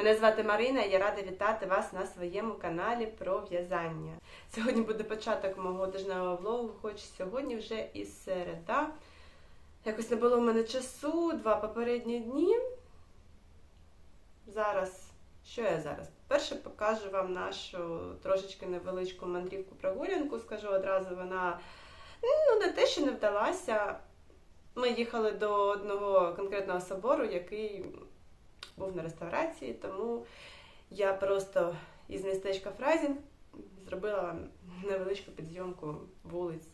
Мене звати Марина і я рада вітати вас на своєму каналі про в'язання. Сьогодні буде початок мого тижневого влогу, хоч сьогодні вже і середа. Якось не було в мене часу, два попередні дні. Зараз, що я зараз? Перше покажу вам нашу трошечки невеличку мандрівку прогулянку. Скажу одразу, вона ну, не те, що не вдалася. Ми їхали до одного конкретного собору, який був на реставрації, тому я просто із містечка Фрайзінг зробила невеличку підйомку вулиць.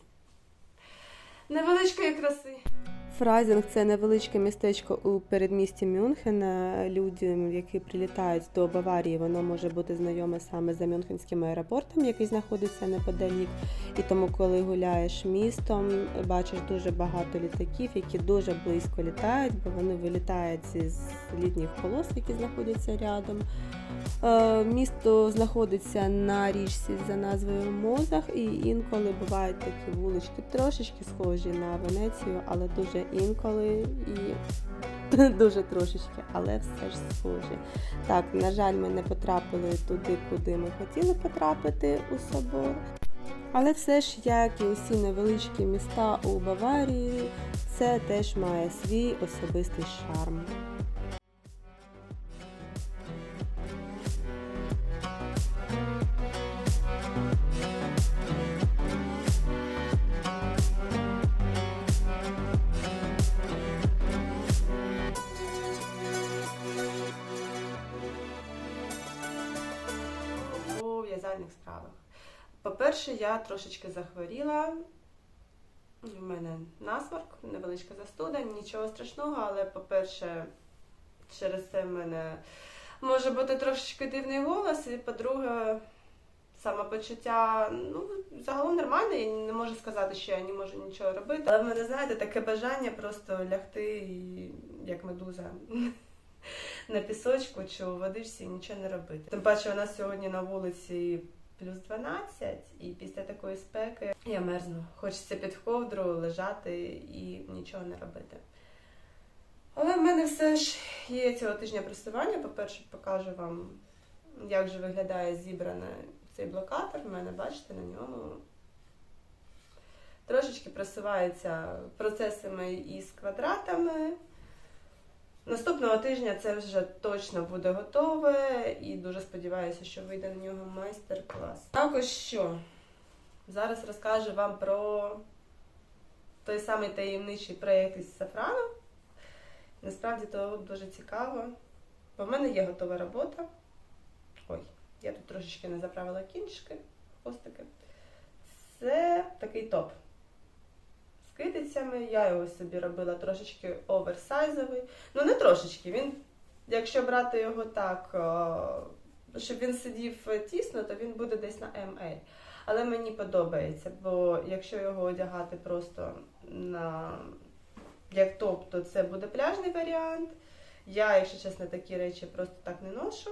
Невеличкої краси. Фрайзінг це невеличке містечко у передмісті Мюнхена. Людям, які прилітають до Баварії, воно може бути знайоме саме за Мюнхенським аеропортом, який знаходиться неподалік. І тому, коли гуляєш містом, бачиш дуже багато літаків, які дуже близько літають, бо вони вилітають з літніх полос, які знаходяться рядом. Е, Місто знаходиться на річці за назвою Мозах, і інколи бувають такі вулички трошечки схожі на Венецію, але дуже інколи і дуже трошечки, але все ж схоже. Так, на жаль, ми не потрапили туди, куди ми хотіли потрапити у собор. Але все ж, як і усі невеличкі міста у Баварії, це теж має свій особистий шарм. У в'язальних справах. По-перше, я трошечки захворіла. У мене насморк, невеличка застуда, нічого страшного, але, по-перше, через це в мене може бути трошечки дивний голос, і по-друге, самопочуття, ну, загалом нормальне, я не можу сказати, що я не можу нічого робити. Але в мене, знаєте, таке бажання просто лягти, і, як медуза, на пісочку чи у водичці і нічого не робити. Тим паче, у нас сьогодні на вулиці плюс 12, і після такої спеки я мерзну. Хочеться під ковдру лежати і нічого не робити. Але в мене все ж є цього тижня просування. По-перше, покажу вам, як же виглядає зібраний цей блокатор. У мене, бачите, на ньому трошечки просуваються процесами із квадратами. Наступного тижня це вже точно буде готове і дуже сподіваюся, що вийде на нього майстер-клас. Також що? Зараз розкажу вам про той самий таємничий проєкт із сафраном. Насправді то дуже цікаво. Бо в мене є готова робота. Ой, я тут трошечки не заправила кінчики, хвостики. Це такий топ китицями. Я його собі робила трошечки оверсайзовий. Ну, не трошечки. Він, якщо брати його так, щоб він сидів тісно, то він буде десь на ML. Але мені подобається, бо якщо його одягати просто на як топ, то це буде пляжний варіант. Я, якщо чесно, такі речі просто так не ношу.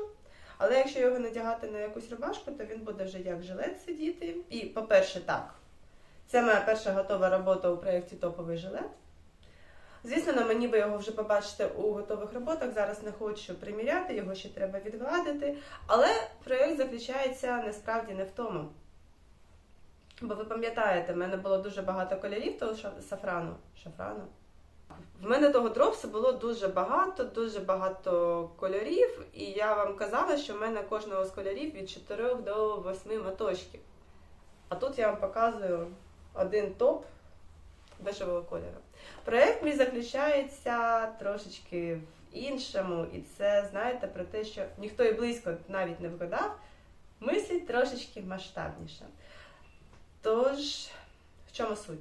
Але якщо його надягати на якусь рубашку, то він буде вже як жилет сидіти. І, по-перше, так. Це моя перша готова робота у проєкті Топовий жилет. Звісно, на мені ви його вже побачите у готових роботах. Зараз не хочу приміряти, його ще треба відгладити. Але проєкт заключається насправді не в тому. Бо ви пам'ятаєте, в мене було дуже багато кольорів того сафрану. Шафрану. В мене того дропсу було дуже багато, дуже багато кольорів, і я вам казала, що в мене кожного з кольорів від 4 до 8 моточків. А тут я вам показую один топ бежевого кольору. Проєкт мій заключається трошечки в іншому, і це знаєте про те, що ніхто і близько навіть не вгадав, мислить трошечки масштабніше. Тож, в чому суть?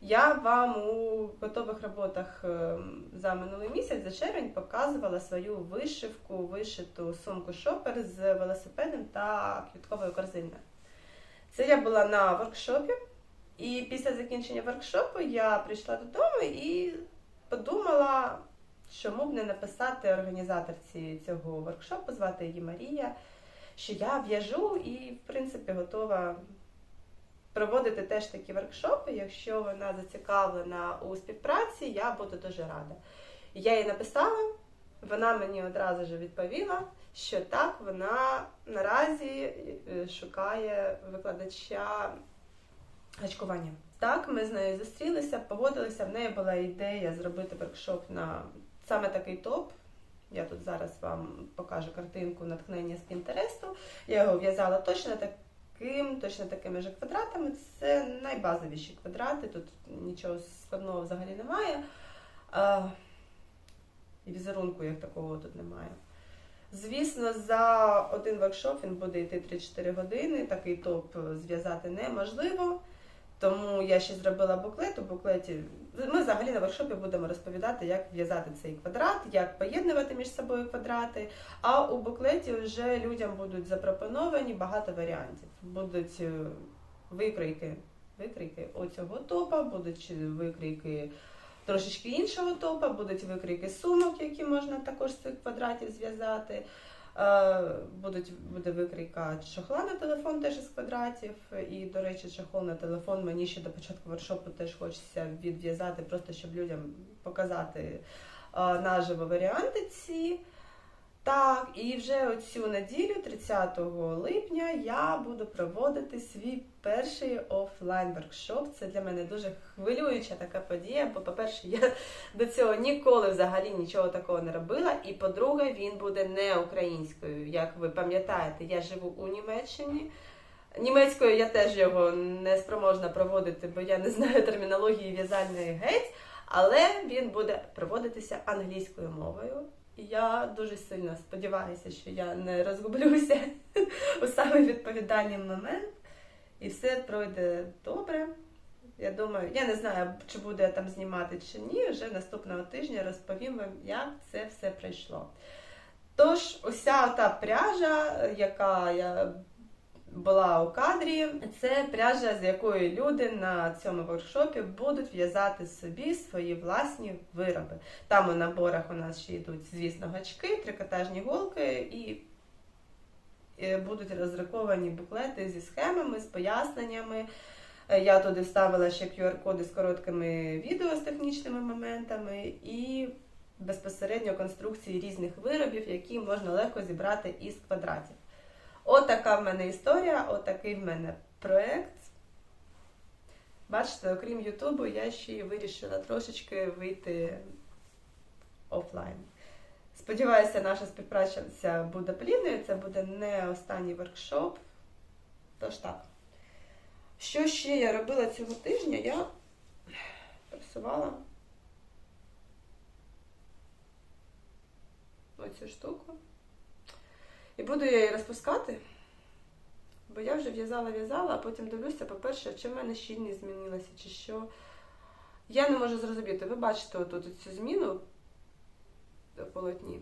Я вам у готових роботах ем, за минулий місяць, за червень, показувала свою вишивку, вишиту сумку шопер з велосипедом та квітковою корзиною. Це я була на воркшопі, і після закінчення воркшопу я прийшла додому і подумала, чому б не написати організаторці цього воркшопу, звати її Марія, що я в'яжу і, в принципі, готова проводити теж такі воркшопи. Якщо вона зацікавлена у співпраці, я буду дуже рада. Я їй написала, Вона мені одразу ж відповіла, що так, вона наразі е, шукає викладача гачкування. Так, ми з нею зустрілися, погодилися. В неї була ідея зробити воркшоп на саме такий топ. Я тут зараз вам покажу картинку натхнення з Пінтересту. Я його в'язала точно таким, точно такими ж квадратами. Це найбазовіші квадрати, тут нічого складного взагалі немає. А, і візерунку як такого тут немає. Звісно, за один воркшоп він буде йти 3-4 години. Такий топ зв'язати неможливо. Тому я ще зробила буклет. У буклеті ми взагалі на воркшопі будемо розповідати, як в'язати цей квадрат, як поєднувати між собою квадрати. А у буклеті вже людям будуть запропоновані багато варіантів. Будуть е, викрійки, викрійки оцього топа, будуть викрійки трошечки іншого топа, будуть викрійки сумок, які можна також з цих квадратів зв'язати. Е, Будуть, буде викрійка чохла на телефон теж із квадратів. І, до речі, чохол на телефон мені ще до початку воршопу теж хочеться відв'язати, просто щоб людям показати е, наживо варіанти ці. Так, і вже оцю неділю, 30 липня, я буду проводити свій перший офлайн воркшоп. Це для мене дуже хвилююча така подія. Бо, по-перше, я до цього ніколи взагалі нічого такого не робила. І по-друге, він буде не українською. Як ви пам'ятаєте, я живу у Німеччині. Німецькою я теж його не спроможна проводити, бо я не знаю термінології в'язальної геть, але він буде проводитися англійською мовою. Я дуже сильно сподіваюся, що я не розгублюся у самий відповідальний момент, і все пройде добре. Я думаю, я не знаю, чи буду я там знімати чи ні. Вже наступного тижня розповім вам, як це все пройшло. Тож, уся та пряжа, яка я була у кадрі, це пряжа, з якої люди на цьому воркшопі будуть в'язати собі свої власні вироби. Там у наборах у нас ще йдуть, звісно, гачки, трикотажні голки і і будуть розраховані буклети зі схемами, з поясненнями. Я туди вставила ще QR-коди з короткими відео з технічними моментами і безпосередньо конструкції різних виробів, які можна легко зібрати із квадратів. Отака в мене історія, отакий в мене проєкт. Бачите, окрім Ютубу, я ще й вирішила трошечки вийти офлайн. Сподіваюся, наша співпраця буде плідною, це буде не останній воркшоп. Тож так. Що ще я робила цього тижня? Я просувала оцю штуку. І буду я її розпускати, бо я вже в'язала-в'язала, а потім дивлюся, по-перше, чи в мене щільність змінилася, чи що. Я не можу зрозуміти. Ви бачите отут цю зміну в полотні.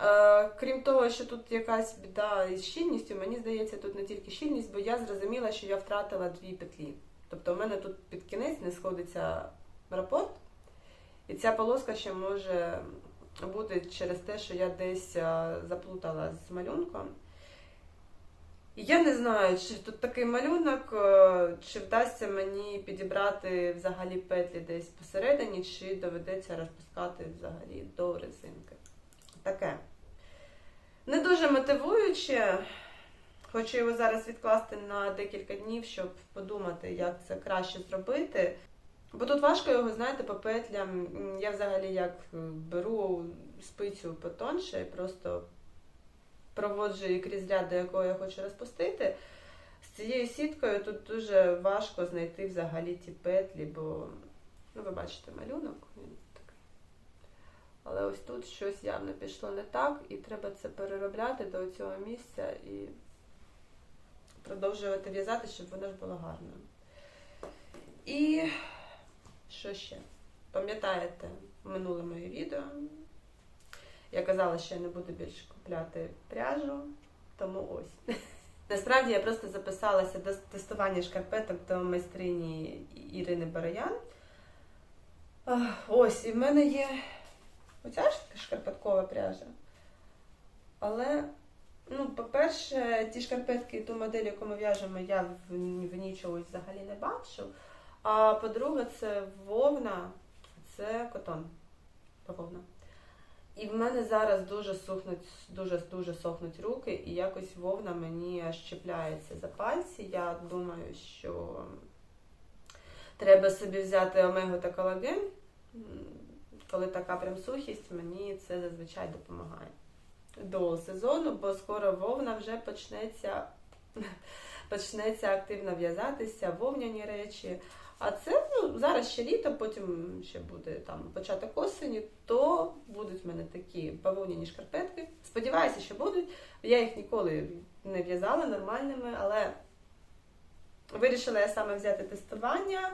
Е, крім того, що тут якась біда із щільністю, мені здається, тут не тільки щільність, бо я зрозуміла, що я втратила дві петлі. Тобто у мене тут під кінець не сходиться рапорт, і ця полоска ще може бути через те, що я десь заплутала з малюнком. Я не знаю, чи тут такий малюнок, чи вдасться мені підібрати взагалі петлі десь посередині, чи доведеться розпускати взагалі до резинки. Таке. Не дуже мотивуюче. Хочу його зараз відкласти на декілька днів, щоб подумати, як це краще зробити. Бо тут важко його, знаєте, по петлям. Я взагалі як беру спицю потонше і просто проводжу її крізь ряд, до якого я хочу розпустити. З цією сіткою тут дуже важко знайти взагалі ті петлі, бо, ну, ви бачите, малюнок. Але ось тут щось явно пішло не так, і треба це переробляти до цього місця і продовжувати в'язати, щоб воно ж було гарно. І що ще? Пам'ятаєте минуле моє відео? Я казала, що я не буду більше купляти пряжу, тому ось. Насправді я просто записалася до тестування шкарпеток до майстрині Ірини Бароян. Ось, і в мене є оця шкарпеткова пряжа. Але, ну, по-перше, ті шкарпетки, ту модель, яку ми в'яжемо, я в ній чогось взагалі не бачу. А по-друге, це вовна, це котон. бавовна. І в мене зараз дуже сухнуть, дуже дуже сохнуть руки, і якось вовна мені аж чіпляється за пальці. Я думаю, що треба собі взяти омегу та колаген. Коли така прям сухість, мені це зазвичай допомагає до сезону, бо скоро вовна вже почнеться, почнеться активно в'язатися, вовняні речі. А це ну, зараз ще літо, потім ще буде там початок осені, то будуть в мене такі бавовняні шкарпетки. Сподіваюся, що будуть. Я їх ніколи не в'язала нормальними, але вирішила я саме взяти тестування,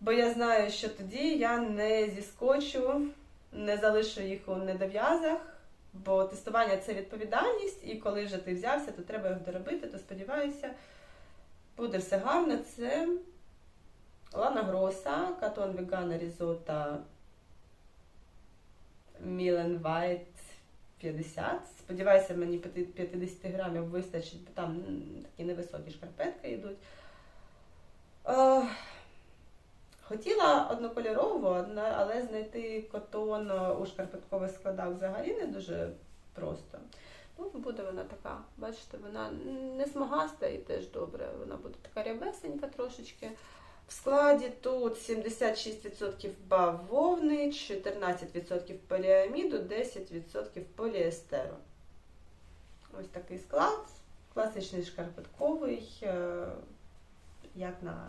бо я знаю, що тоді я не зіскочу, не залишу їх у недов'язах. Бо тестування це відповідальність, і коли вже ти взявся, то треба їх доробити, то сподіваюся, буде все гарно. Це Лана Гроса, Катон Вегана Різота Мілен Вайт 50. Сподіваюся, мені 50 грамів вистачить, бо там такі невисокі шкарпетки йдуть. Е, Хотіла однокольорову, але знайти котон у шкарпеткових складах взагалі не дуже просто. Ну, буде вона така, бачите, вона не смугаста і теж добре. Вона буде така рябесенька трошечки. В складі тут 76% бавовни, 14% поліаміду, 10% поліестеру. Ось такий склад. Класичний шкарпетковий, е, як на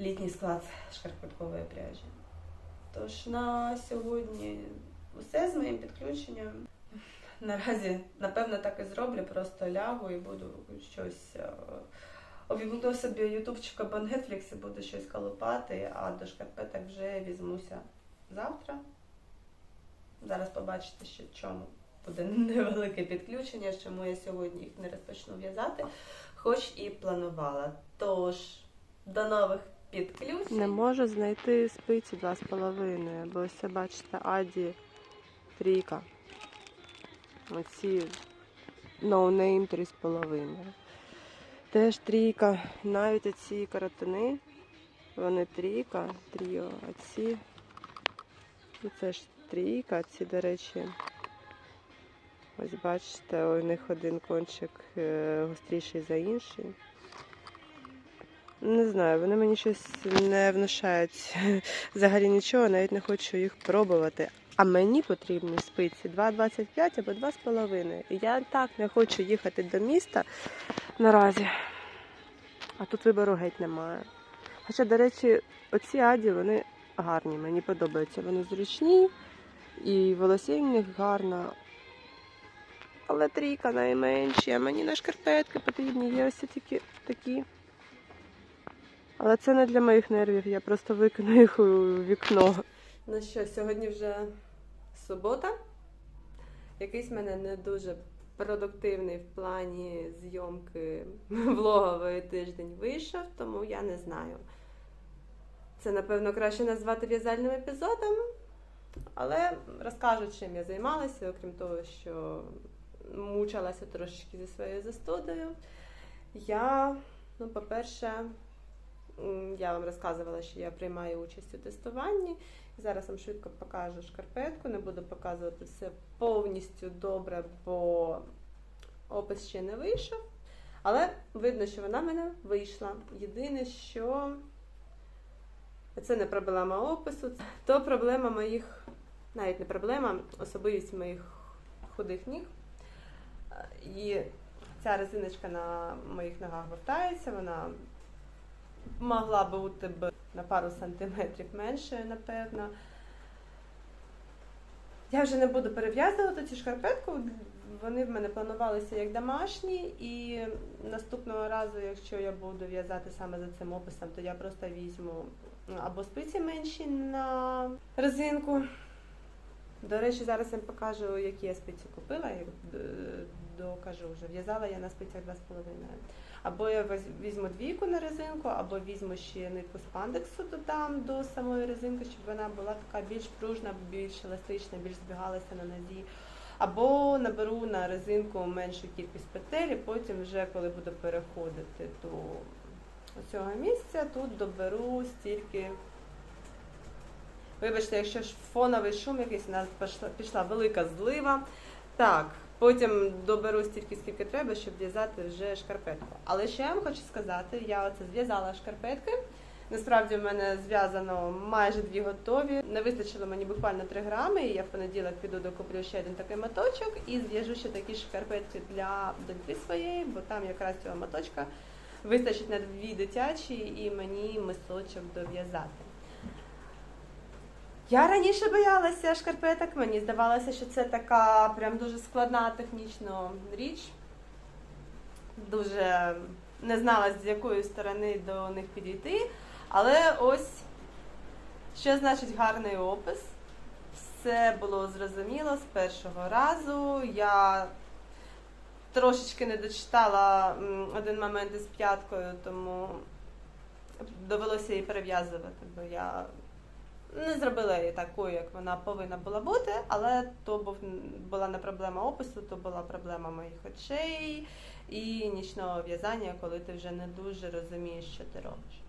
літній склад шкарпеткової пряжі. Тож на сьогодні усе з моїм підключенням. Наразі, напевно, так і зроблю, просто лягу і буду щось. Е, собі ютубчик або Netflix і буду щось колупати, а до шкарпеток вже візьмуся завтра. Зараз побачите, що чому буде невелике підключення, чому я сьогодні їх не розпочну в'язати, хоч і планувала. Тож, до нових підключень. Не можу знайти спиці два з половиною, бо ось бачите, Аді трійка. Оці ноунейм з половиною. Теж трійка. Навіть оці каротини, вони трійка, тріо, а ці. І це ж трійка, ці, до речі. Ось бачите, у них один кончик е, гостріший за інший. Не знаю, вони мені щось не внушають взагалі нічого, навіть не хочу їх пробувати. А мені потрібні спиці 2,25 або 2,5. І я так не хочу їхати до міста наразі. А тут вибору геть немає. Хоча, до речі, оці аді вони гарні, мені подобаються. Вони зручні і волосінь в них гарна. Але трійка найменші, а мені на шкарпетки потрібні. Є ось такі такі. Але це не для моїх нервів, я просто викину їх у вікно. Ну що, сьогодні вже субота. Якийсь в мене не дуже продуктивний в плані зйомки влогової тиждень вийшов, тому я не знаю. Це, напевно, краще назвати в'язальним епізодом, але розкажу, чим я займалася, окрім того, що мучилася трошечки зі своєю застудою. Я, ну, по-перше, я вам розказувала, що я приймаю участь у тестуванні. Зараз вам швидко покажу шкарпетку, не буду показувати все повністю добре, бо опис ще не вийшов. Але видно, що вона в мене вийшла. Єдине, що це не проблема опису, то проблема моїх, навіть не проблема, особливість моїх худих ніг. І ця резиночка на моїх ногах вертається, вона могла бути б на пару сантиметрів менше, напевно. Я вже не буду перев'язувати цю шкарпетку. Вони в мене планувалися як домашні, і наступного разу, якщо я буду в'язати саме за цим описом, то я просто візьму ну, або спиці менші на резинку. До речі, зараз я вам покажу, які я спиці купила. Я е, докажу вже. В'язала я на спицях 2,5. Або я візьму двійку на резинку, або візьму ще нитку спандексу додам до самої резинки, щоб вона була така більш пружна, більш еластична, більш збігалася на нозі. Або наберу на резинку меншу кількість петель, і потім вже коли буду переходити до цього місця, тут доберу стільки, Вибачте, якщо ж фоновий шум якийсь, у нас пішла, велика злива. Так, потім доберу стільки, скільки треба, щоб в'язати вже шкарпетку. Але ще я вам хочу сказати, я оце зв'язала шкарпетки. Насправді в мене зв'язано майже дві готові. Не вистачило мені буквально 3 грами, і я в понеділок піду докуплю ще один такий моточок і зв'яжу ще такі шкарпетки для доньки своєї, бо там якраз цього моточка вистачить на дві дитячі і мені мисочок дов'язати. Я раніше боялася шкарпеток, мені здавалося, що це така прям дуже складна технічна річ. Дуже не знала, з якої сторони до них підійти. Але ось що значить гарний опис. Все було зрозуміло з першого разу. Я трошечки не дочитала один момент із п'яткою, тому довелося її перев'язувати, бо я не зробила її такою, як вона повинна була бути, але то був, була не проблема опису, то була проблема моїх очей і нічного в'язання, коли ти вже не дуже розумієш, що ти робиш.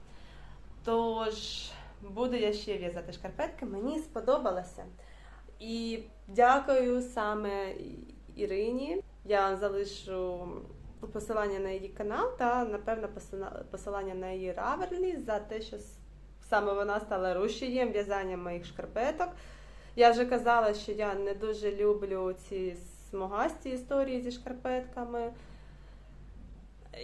Тож буду я ще в'язати шкарпетки, мені сподобалося. І дякую саме Ірині. Я залишу посилання на її канал та, напевно, посилання на її Раверлі за те, що саме вона стала рушієм в'язання моїх шкарпеток. Я вже казала, що я не дуже люблю ці смугасті історії зі шкарпетками.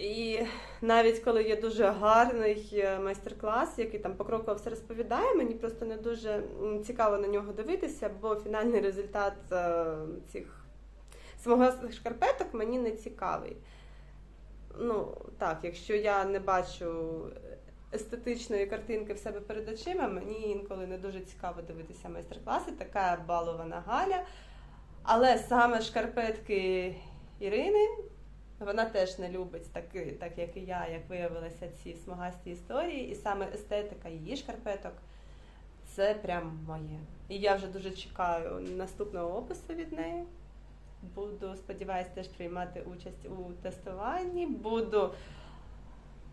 І навіть коли є дуже гарний е, майстер-клас, який там покроково все розповідає, мені просто не дуже цікаво на нього дивитися, бо фінальний результат е, цих смугастих шкарпеток мені не цікавий. Ну, так, якщо я не бачу естетичної картинки в себе перед очима, мені інколи не дуже цікаво дивитися майстер-класи, така балована Галя. Але саме шкарпетки Ірини, вона теж не любить так, так як і я, як виявилося, ці смугасті історії, і саме естетика її шкарпеток це прям моє. І я вже дуже чекаю наступного опису від неї. Буду, сподіваюся, теж приймати участь у тестуванні. Буду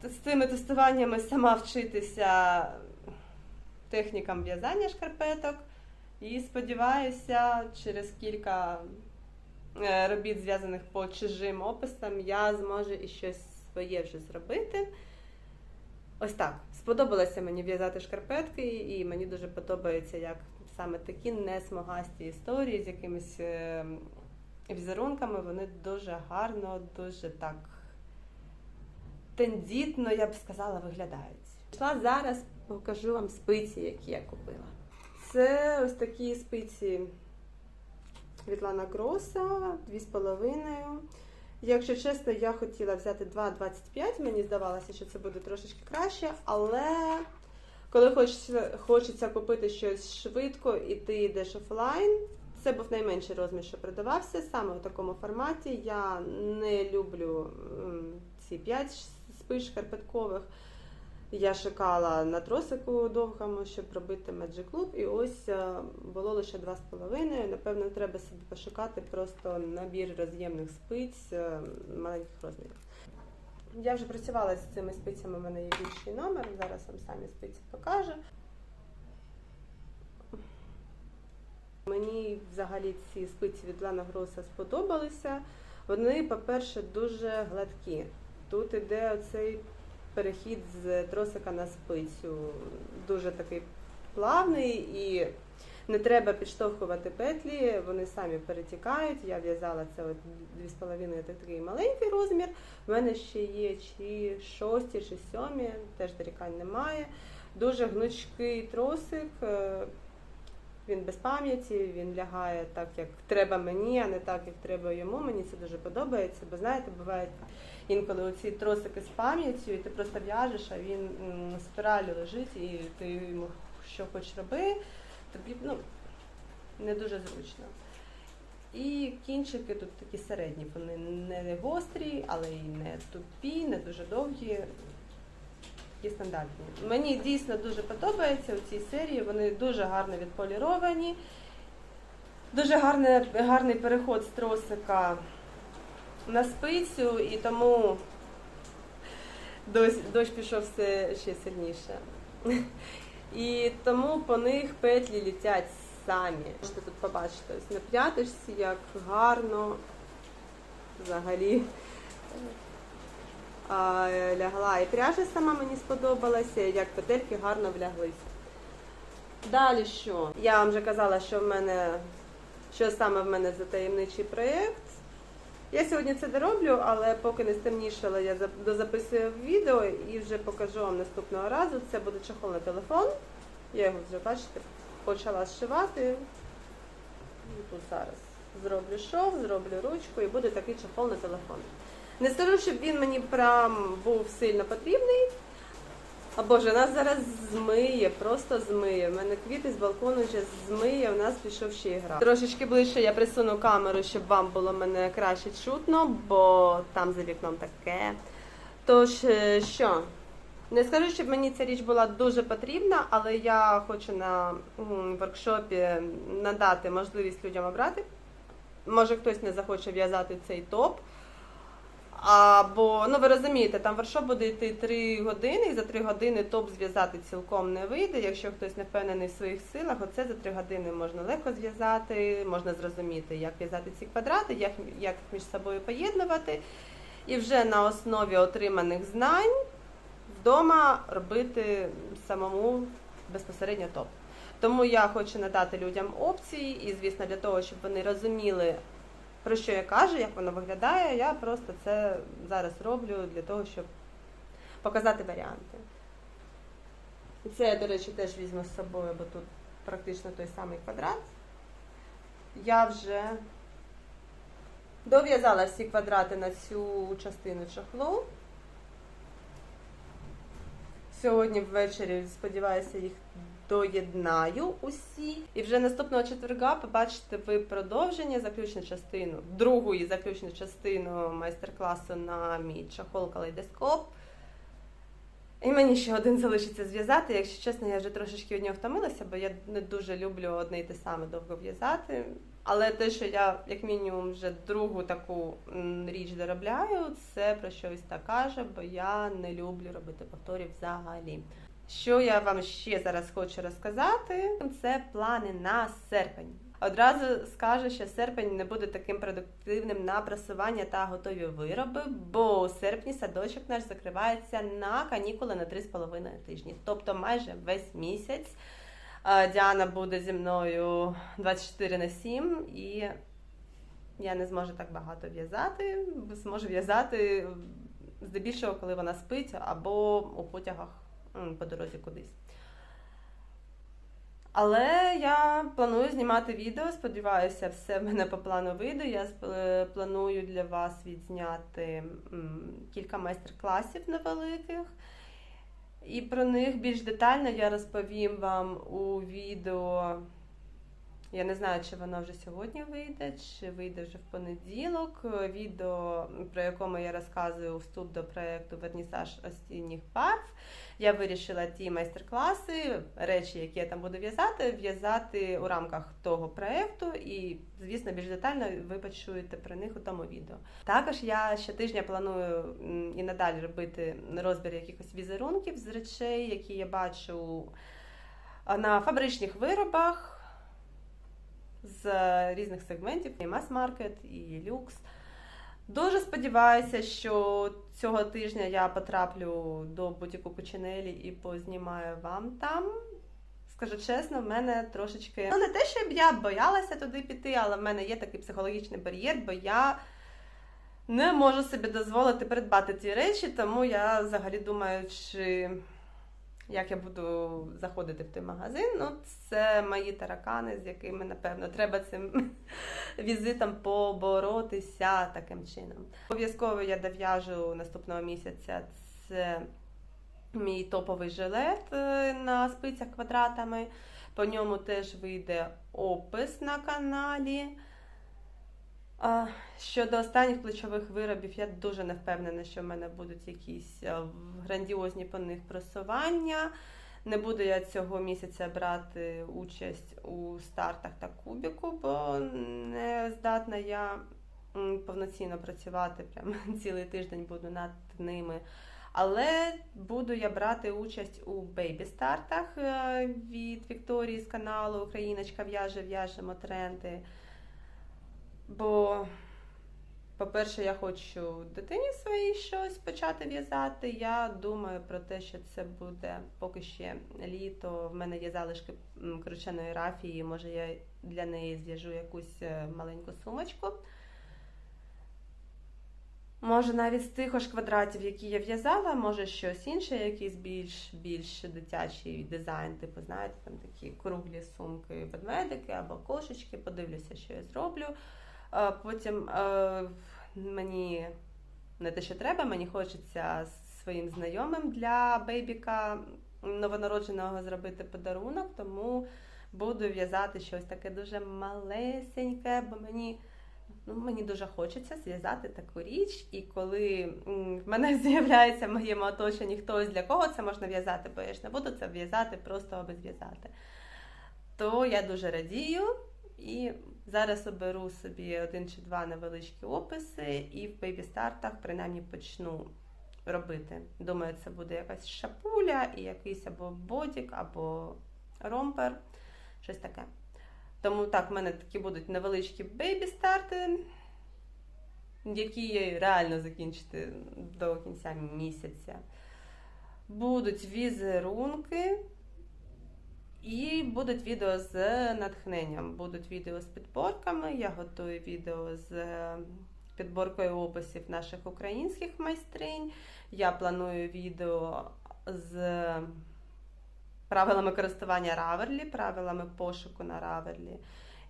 з цими тестуваннями сама вчитися технікам в'язання шкарпеток. І сподіваюся, через кілька е, робіт, зв'язаних по чужим описам, я зможу і щось своє вже зробити. Ось так. Сподобалося мені в'язати шкарпетки, і мені дуже подобається, як саме такі несмугасті історії з якимись е, візерунками, вони дуже гарно, дуже так тендітно, я б сказала, виглядають. Пішла зараз, покажу вам спиці, які я купила. Це ось такі спиці від Лана Гроса, 2,5. Якщо чесно, я хотіла взяти 2,25, мені здавалося, що це буде трошечки краще, але коли хочеться, хочеться купити щось швидко і ти йдеш офлайн, це був найменший розмір, що продавався, саме у такому форматі. Я не люблю ці 5 спиш шкарпеткових. Я шукала на тросику довгому, щоб робити Magic Loop, і ось е, було лише 2,5. Напевно, треба собі пошукати просто набір роз'ємних спиць е, маленьких розмірів. Я вже працювала з цими спицями, у мене є більший номер. Зараз вам самі спиці покажу. Мені взагалі ці спиці від Лана Гроса сподобалися. Вони, по-перше, дуже гладкі. Тут іде оцей перехід з тросика на спицю. Дуже такий плавний і не треба підштовхувати петлі, вони самі перетікають. Я в'язала це от 2,5 такий маленький розмір. У мене ще є чи шості, чи сьомі, теж дорікань немає. Дуже гнучкий тросик. е, Він без пам'яті, він лягає так, як треба мені, а не так, як треба йому. Мені це дуже подобається, бо знаєте, бувають інколи оці тросики з пам'яттю, і ти просто в'яжеш, а він м, спіралі лежить, і ти йому що хочеш роби, тобі ну, не дуже зручно. І кінчики тут такі середні, вони не гострі, але й не тупі, не дуже довгі. Такі стандартні. Мені дійсно дуже подобається у цій серії, вони дуже гарно відполіровані. Дуже гарний, гарний переход з тросика на спицю, і тому дощ, дощ пішов все ще сильніше. І тому по них петлі літять самі. Можете тут побачити, ось на п'яточці, як гарно взагалі а, лягла. І пряжа сама мені сподобалася, як петельки гарно вляглись. Далі що? Я вам вже казала, що в мене що саме в мене за таємничий проєкт. Я сьогодні це дороблю, але поки не стемнішало, я за- дозаписую відео і вже покажу вам наступного разу. Це буде чохол на телефон. Я його вже, бачите, почала зшивати. Тут зараз зроблю шов, зроблю ручку і буде такий чохол на телефон. Не скажу, щоб він мені прям був сильно потрібний. А Боже, нас зараз змиє, просто змиє. У мене квіти з балкону вже змиє, у нас пішов ще і гра. Трошечки ближче я присуну камеру, щоб вам було мене краще чутно, бо там за вікном таке. Тож, е, що? Не скажу, щоб мені ця річ була дуже потрібна, але я хочу на воркшопі надати можливість людям обрати. Може хтось не захоче в'язати цей топ. Або, ну ви розумієте, там воркшоп буде йти 3 години, і за 3 години топ зв'язати цілком не вийде. Якщо хтось не впевнений в своїх силах, оце за 3 години можна легко зв'язати, можна зрозуміти, як в'язати ці квадрати, як, як між собою поєднувати. І вже на основі отриманих знань вдома робити самому безпосередньо топ. Тому я хочу надати людям опції, і, звісно, для того, щоб вони розуміли, про що я кажу, як воно виглядає, я просто це зараз роблю для того, щоб показати варіанти. І це я, до речі, теж візьму з собою, бо тут практично той самий квадрат. Я вже дов'язала всі квадрати на цю частину чохлу. Сьогодні ввечері, сподіваюся, їх доєднаю усі. І вже наступного четверга побачите ви продовження, заключну частину, другу і заключну частину майстер-класу на мій чохол калейдоскоп. І мені ще один залишиться зв'язати. Якщо чесно, я вже трошечки від нього втомилася, бо я не дуже люблю одне і те саме довго в'язати. Але те, що я, як мінімум, вже другу таку річ доробляю, це про щось так каже, бо я не люблю робити повторів взагалі. Що я вам ще зараз хочу розказати, це плани на серпень. Одразу скажу, що серпень не буде таким продуктивним на просування та готові вироби, бо у серпні садочок наш закривається на канікули на 3,5 тижні, тобто майже весь місяць. Діана буде зі мною 24 на 7 і я не зможу так багато в'язати, зможу в'язати здебільшого, коли вона спить, або у потягах по дорозі кудись. Але я планую знімати відео. Сподіваюся, все в мене по плану вийде. Я планую для вас відзняти кілька майстер-класів невеликих. І про них більш детально я розповім вам у відео. Я не знаю, чи воно вже сьогодні вийде, чи вийде вже в понеділок. Відео, про якому я розказую вступ до проєкту Вернісаж осінніх барв. Я вирішила ті майстер-класи, речі, які я там буду в'язати, в'язати у рамках того проєкту. І, звісно, більш детально ви почуєте про них у тому відео. Також я щотижня планую і надалі робити розбір якихось візерунків з речей, які я бачу на фабричних виробах з різних сегментів, і мас-маркет, і люкс. Дуже сподіваюся, що цього тижня я потраплю до бутіку Кучинелі і познімаю вам там. Скажу чесно, в мене трошечки. Ну, не те, щоб я боялася туди піти, але в мене є такий психологічний бар'єр, бо я не можу собі дозволити придбати ті речі, тому я взагалі думаю, чи як я буду заходити в той магазин. Ну, це мої таракани, з якими, напевно, треба цим візитом поборотися таким чином. Обов'язково я дов'яжу наступного місяця це мій топовий жилет е, на спицях квадратами. По ньому теж вийде опис на каналі. А, Щодо останніх плечових виробів, я дуже не впевнена, що в мене будуть якісь грандіозні по них просування. Не буду я цього місяця брати участь у стартах та кубіку, бо не здатна я повноцінно працювати. Прямо цілий тиждень буду над ними. Але буду я брати участь у бейбі-стартах е, від Вікторії з каналу Україночка в'яже, в'яжемо тренди. Бо, по-перше, я хочу дитині своїй щось почати в'язати. Я думаю про те, що це буде поки ще літо. В мене є залишки крученої рафії. Може, я для неї зв'яжу якусь е, маленьку сумочку. Може, навіть з тих ж квадратів, які я в'язала, може щось інше, якийсь більш, більш дитячий дизайн, типу, знаєте, там такі круглі сумки, ведмедики або кошечки. Подивлюся, що я зроблю. А Потім е, мені не те, що треба, мені хочеться своїм знайомим для бейбіка новонародженого зробити подарунок, тому буду в'язати щось таке дуже малесеньке, бо мені. Ну, мені дуже хочеться зв'язати таку річ, і коли в мене з'являється в моєму оточенні хтось для кого це можна в'язати, бо я ж не буду це в'язати просто аби зв'язати. То я дуже радію і зараз оберу собі один чи два невеличкі описи, і в бейбі-стартах принаймні почну робити. Думаю, це буде якась шапуля і якийсь або бодік, або ромпер, щось таке. Тому так, в мене такі будуть невеличкі бейбі-старти, які я реально закінчити до кінця місяця. Будуть візерунки і будуть відео з натхненням. Будуть відео з підборками. Я готую відео з підборкою описів наших українських майстринь. Я планую відео з правилами користування Раверлі, правилами пошуку на Раверлі.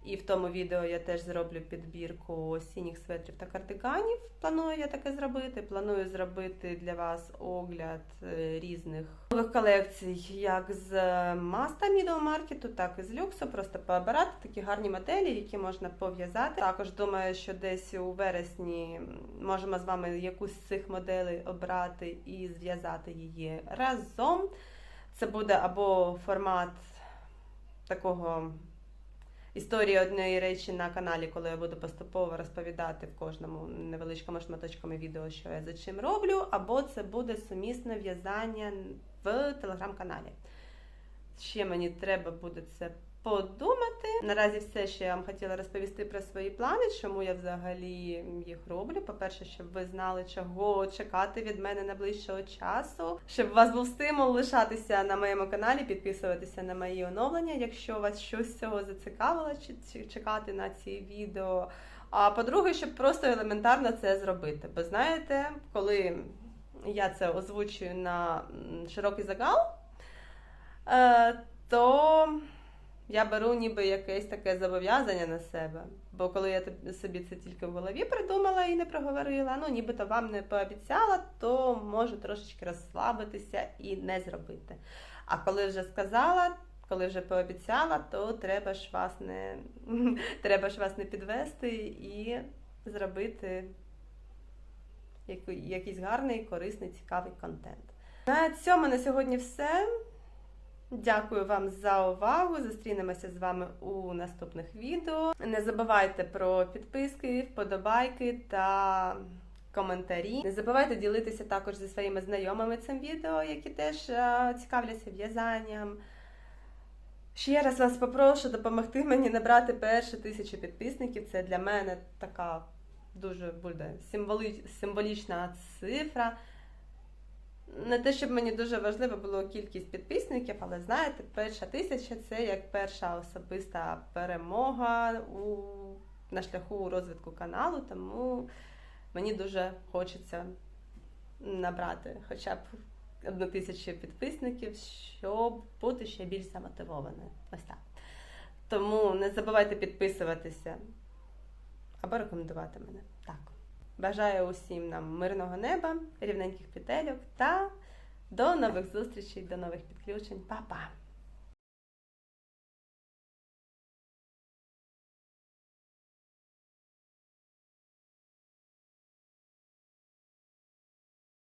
І в тому відео я теж зроблю підбірку осінніх светрів та кардиганів. Планую я таке зробити. Планую зробити для вас огляд е, різних нових колекцій, як з Маста Middle Market, так і з люксу. Просто пообирати такі гарні моделі, які можна пов'язати. Також думаю, що десь у вересні можемо з вами якусь з цих моделей обрати і зв'язати її разом. Це буде або формат такого історії однієї речі на каналі, коли я буду поступово розповідати в кожному невеличкому шматочками відео, що я за чим роблю, або це буде сумісне в'язання в телеграм-каналі. Ще мені треба буде це подумати. Наразі все, що я вам хотіла розповісти про свої плани, чому я взагалі їх роблю. По-перше, щоб ви знали, чого чекати від мене найближчого часу, щоб у вас був стимул лишатися на моєму каналі, підписуватися на мої оновлення, якщо вас щось з цього зацікавило, чи чекати на ці відео. А по-друге, щоб просто елементарно це зробити. Бо знаєте, коли я це озвучую на широкий загал, е, то я беру ніби якесь таке зобов'язання на себе. Бо коли я собі це тільки в голові придумала і не проговорила, ну нібито вам не пообіцяла, то можу трошечки розслабитися і не зробити. А коли вже сказала, коли вже пообіцяла, то треба ж вас не, треба ж вас не підвести і зробити якийсь гарний, корисний, цікавий контент. На цьому на сьогодні все. Дякую вам за увагу. Зустрінемося з вами у наступних відео. Не забувайте про підписки, вподобайки та коментарі. Не забувайте ділитися також зі своїми знайомими цим відео, які теж е, цікавляться в'язанням. Ще раз вас попрошу допомогти мені набрати перші тисячу підписників. Це для мене така дуже буде символічна цифра. Не те, щоб мені дуже важливо було кількість підписників, але знаєте, перша тисяча це як перша особиста перемога у, на шляху розвитку каналу, тому мені дуже хочеться набрати хоча б одну тисячу підписників, щоб бути ще більш замотивованою. Ось так. Тому не забувайте підписуватися або рекомендувати мене. Бажаю усім нам мирного неба, рівненьких петельок та до нових зустрічей, до нових підключень. Па-па!